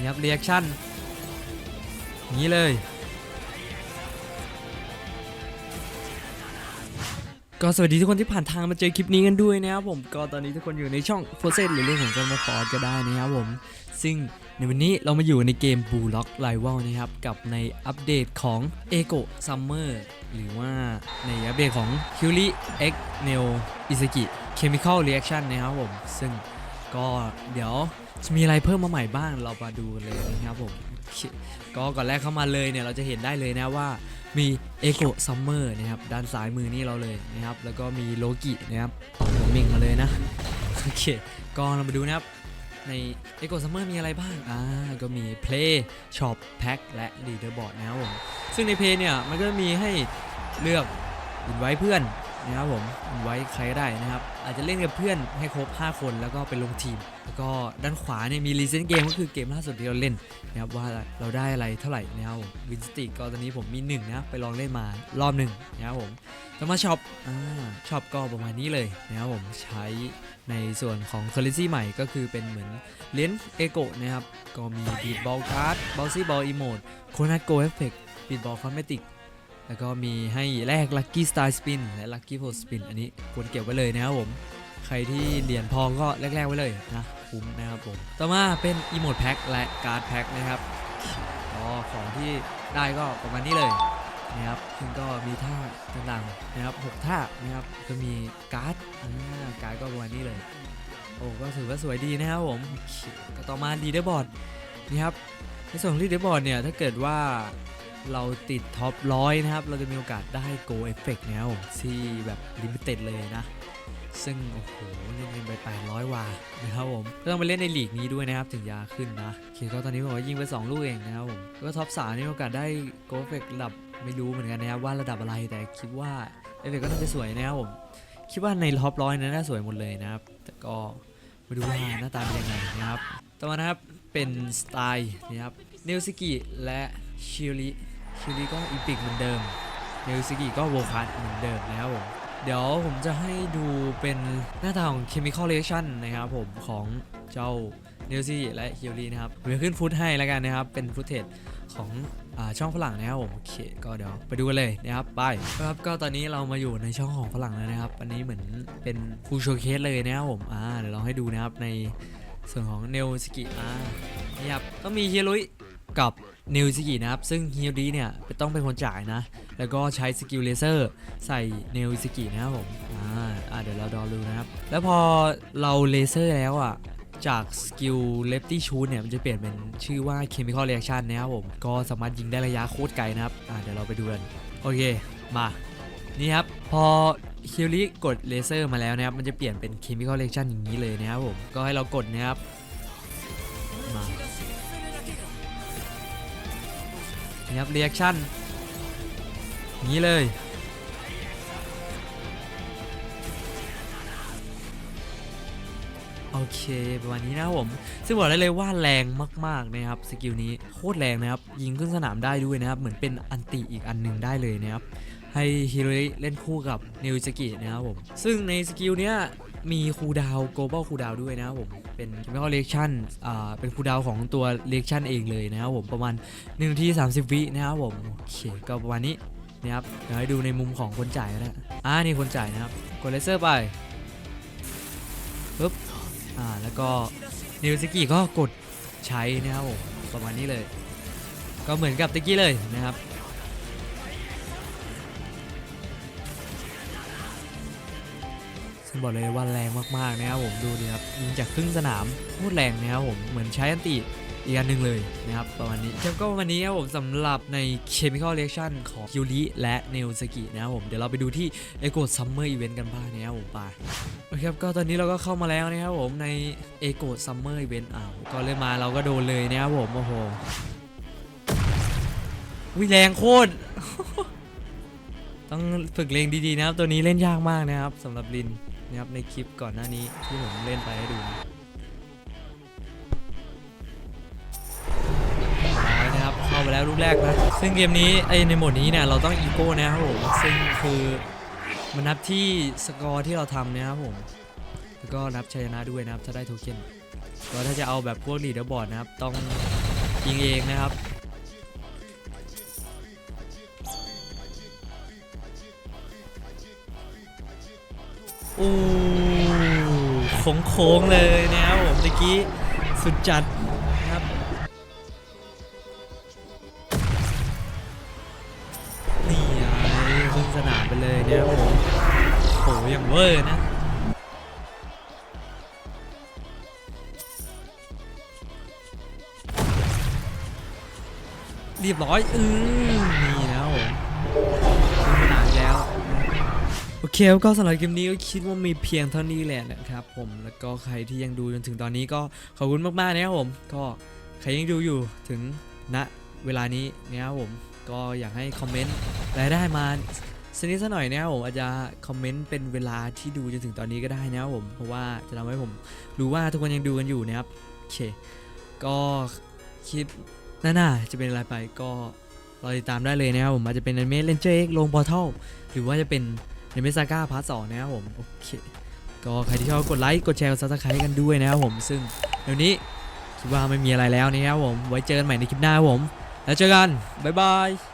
นี่ครับเรีแอคชั่นนี้เลย ก็สวัสดีทุกคนที่ผ่านทางมาเจอคลิปนี้กันด้วยนะครับผมก็ตอนนี้ทุกคนอยู่ในช่องโฟเซหรือเรื่องของกันมาฟอร์ดก็ได้นะครับผม ซึ่งในวันนี้เรามาอยู่ในเกม Blue Lock Rival นะครับ กับในอัปเดตของ e g o Summer หรือว่าในอัปเดตของ q u r i X Neo Isaki Chemical Reaction นะครับผม ซึ่ง ก็เดี๋ยวจะมีอะไรเพิ่มมาใหม่บ้างเรามาดูกันเลยนะครับผมก็ก่อนแรกเข้ามาเลยเนี่ยเราจะเห็นได้เลยนะว่ามีเอโกซัมเมอร์นะครับด้านซ้ายมือนี่เราเลยนะครับแล้วก็มีโลกินะครับผมมิงมาเลยนะโอเคก็เรามาดูนะครับในเอโกซัมเมอร์มีอะไรบ้างอ่าก็มี Play Shop Pack และ Leaderboard นะครับผมซึ่งในเพย์เนี่ยมันก็มีให้เลือกอินไว้เพื่อน นะครับผมไว้ใครก็ได้นะครับ อาจจะเล่นกับเพื่อนให้ครบ 5 คนแล้วก็ไปลงทีม แล้วก็ด้านขวาเนี่ยมีรีเซนเกมก็คือเกมล่าสุดที่เราเล่นนะครับว่าเราได้อะไรเท่าไหร่นะครับวินสติกก็ตอนนี้ผมมีหนึ่งนะครับไปลองเล่นมารอบหนึ่งนะครับผมแล้วมาช็อปอ่าช็อปก็ประมาณนี้เลยนะครับผมใช้ในส่วนของ currency ใหม่ก็คือเป็นเหมือนเหรียญเอโกนะครับก็มีบีดบอลการ์ดบอลซี่บอลอีโมดโคนัทโกเอฟเฟกต์บีดบอลคอมเมติก แล้วก็มีให้แลกลัคกี้สไตล์สปินและลัคกี้โพสปินอันนี้ควรเก็บไว้เลยนะครับผม ใครที่เหรียญทองก็แรกๆไว้เลยนะคุ้มนะครับผมต่อมาเป็นอีโมดแพ็คและการ์ดแพ็คนะครับก็ของที่ได้ก็ประมาณนี้เลยนะครับซึ่งก็มีท่าต่างๆนะครับหกท่านะครับก็มีการ์ดการ์ดก็ประมาณนี้เลย โอ้ก็ถือว่าสวยดีนะครับผมก็ต่อมาลีเดอร์บอร์ดนี่ครับในส่วนของลีเดอร์บอร์ดเนี่ยถ้าเกิดว่า เราติดท็อปร้อยนะครับ เราจะมีโอกาสได้โกเอฟเฟกนะครับผมที่แบบลิมิเต็ดเลยนะ ซึ่ง โอ้โหเล่นกันไป 800 วานะครับผม ก็ต้องไปเล่นในลีกนี้ด้วยนะครับ ถึงจะขึ้นนะเคก็ตอนนี้บอกว่ายิงไป 2 ลูกเองนะครับผม ก็ท็อปสามนี่มีโอกาสได้โกเอฟเฟกต์ระดับไม่รู้เหมือนกันนะครับว่าระดับอะไรแต่คิดว่าเอฟเฟกต์ก็น่าจะสวยนะครับผมคิดว่าในท็อปร้อยนั้นน่าสวยหมดเลยนะครับ แต่ก็มาดูว่าหน้าตาเป็นยังไงนะครับ ต่อมานะครับเป็นสไตล์นะครับเนลซิกิและชิริ ชิริก็อีพิกเหมือนเดิมเนลซิกิก็โวคัสเหมือนเดิมนะครับผมเดี๋ยวผมจะให้ดูเป็นหน้าตาของ Chemical Reaction นะครับผมของเจ้าเนลซี่และฮิวรีนะครับผมจะขึ้นฟุตให้แล้วกันนะครับ เป็นฟุตเทจของอช่องฝรั่งนะครับผมโอเคก็เดี๋ยวไปดูกันเลยนะครับไปครับก็ตอนนี้เรามาอยู่ในช่องของฝรั่งแล้วนะครับ อันนี้เหมือนเป็นฟูลโชว์เคสเลยนะครับผมอ่าเดี๋ยวเราให้ดูนะครับในส่วนของเนลสกิอ่านี่ครับก็มีเฮิรุย กับเนลสกินะครับ ซึ่งฮิวรีเนี่ยต้องเป็นคนจ่ายนะ แล้วก็ใช้สกิลเลเซอร์ใส่เนลสกินะครับผมอ่าอ่าเดี๋ยวเราดอดูนะครับ แล้วพอเราเลเซอร์แล้วอะจากสกิลเลฟตี้ชูดเนี่ยมันจะเปลี่ยนเป็นชื่อว่า Chemical Reaction นะครับผม ก็สามารถยิงได้ระยะโคตรไกลนะครับ อ่าเดี๋ยวเราไปดูกัน โอเค มา นี่ครับ พอคิวริกดเลเซอร์มาแล้วนะครับ มันจะเปลี่ยนเป็น Chemical Reaction อย่างนี้เลยนะครับผม ก็ให้เรากดนะครับ มา นี่ครับ Reaction อย่างนี้เลย โอเคประมาณนี้นะครับผม ซึ่งบอกได้เลยว่าแรงมากๆนะครับสกิลนี้โคตรแรงนะครับ ยิงขึ้นสนามได้ด้วยนะครับ เหมือนเป็นอันติอีกอันหนึ่งได้เลยนะครับให้ฮิโรริเล่นคู่กับเนวจิกินะครับผม ซึ่งในสกิลเนี้ย มีคูดาว global คูดาวด้วยนะครับผม เป็น chemical reaction อ่า เป็นคูดาวของตัว reaction เองเลยนะครับผม ประมาณ1นาที30 วินะครับผม โอเค ก็ประมาณนี้นะครับ เดี๋ยวให้ดูในมุมของคนจ่ายก็ได้อ่า นี่คนจ่ายนะครับ กดเลเซอร์ไปปึ๊บ อ่า แล้วก็นิวสกิก็กดใช้นะครับผม ประมาณนี้เลย ก็เหมือนกับตะกี้เลยนะครับ ซึ่งบอกเลยว่าแรงมากๆนะครับผมดูดิครับยิงจากครึ่งสนามโคตรแรงนะครับผมเหมือนใช้อันติอีกอันหนึ่งเลยนะครับประมาณนี้ครับก็วันนี้ครับผมสำหรับใน Chemical Reaction ของยูริและเนลสกินะครับผมเดี๋ยวเราไปดูที่ Echo Summer Event กันบ้างนะครับผมไปโอเคครับก็ตอนนี้เราก็เข้ามาแล้วนะครับผมใน e g o Summer Event อ่าวก็เริ่มมาเราก็โดนเลยนะครับผมโอ้โหวิแรงโคตรต้องฝึกเลงดีๆนะครับตัวนี้เล่นยากมากนะครับสำหรับลิน นะครับในคลิปก่อนหน้านี้ที่ผมเล่นไปให้ดูนะเอาละนะครับเข้าไปแล้วลูกแรกนะซึ่งเกมนี้ไอในโหมดนี้เนี่ยเราต้องอีโก้นะครับผมซึ่งคือมันนับที่สกอร์ที่เราทำนะครับผมแล้วก็นับชัยชนะด้วยนะครับถ้าได้โทเค็นก็ถ้าจะเอาแบบพวกลีดเดอร์บอร์ดนะครับต้องยิงเองนะครับ อ้โค้งๆเลยนะครับผมตะกี้สุดจัดนะครับนี่ไงขึ้นสนามไปเลยเนี่ยครับผมโหอย่างเวอร์นะเรียบร้อย อือนี่แล้วผมขึ้นสนามแล้ว โอเคก็สำหรับเกมนี้ก็คิดว่ามีเพียงเท่านี้แหละนะครับผมแล้วก็ใครที่ยังดูจนถึงตอนนี้ก็ขอบคุณมากๆนะครับผม ก็ใครยังดูอยู่ถึงณเวลานี้นะครับผมก็อยากให้คอมเมนต์รายได้มาสกนิดสักหน่อยนะครับผมอาจจะคอมเมนต์เป็นเวลาที่ดูจนถึงตอนนี้ก็ได้นะครับผมเพราะว่าจะทำให้ผมรู้ว่าทุกคนยังดูกันอยู่นะครับโอเค ก็คลิปหน้าๆจะเป็นอะไรไปก็รอติดตามได้เลยนะครับผมอาจจะเป็นอนิเมะเลนเจอร์เอ็กลงพอร์ทัลหรือว่าจะเป็น อนิเมะซาก้าพาร์ทสองนะครับผมโอเคก็ใครที่ชอบกดไลค์กดแชร์กดซับสไครต์กันด้วยนะครับผมซึ่งเดี๋ยวนี้คิดว่าไม่มีอะไรแล้วนะครับผมไว้เจอกันใหม่ในคลิปหน้าครับผม แล้วเจอกัน บ๊ายบาย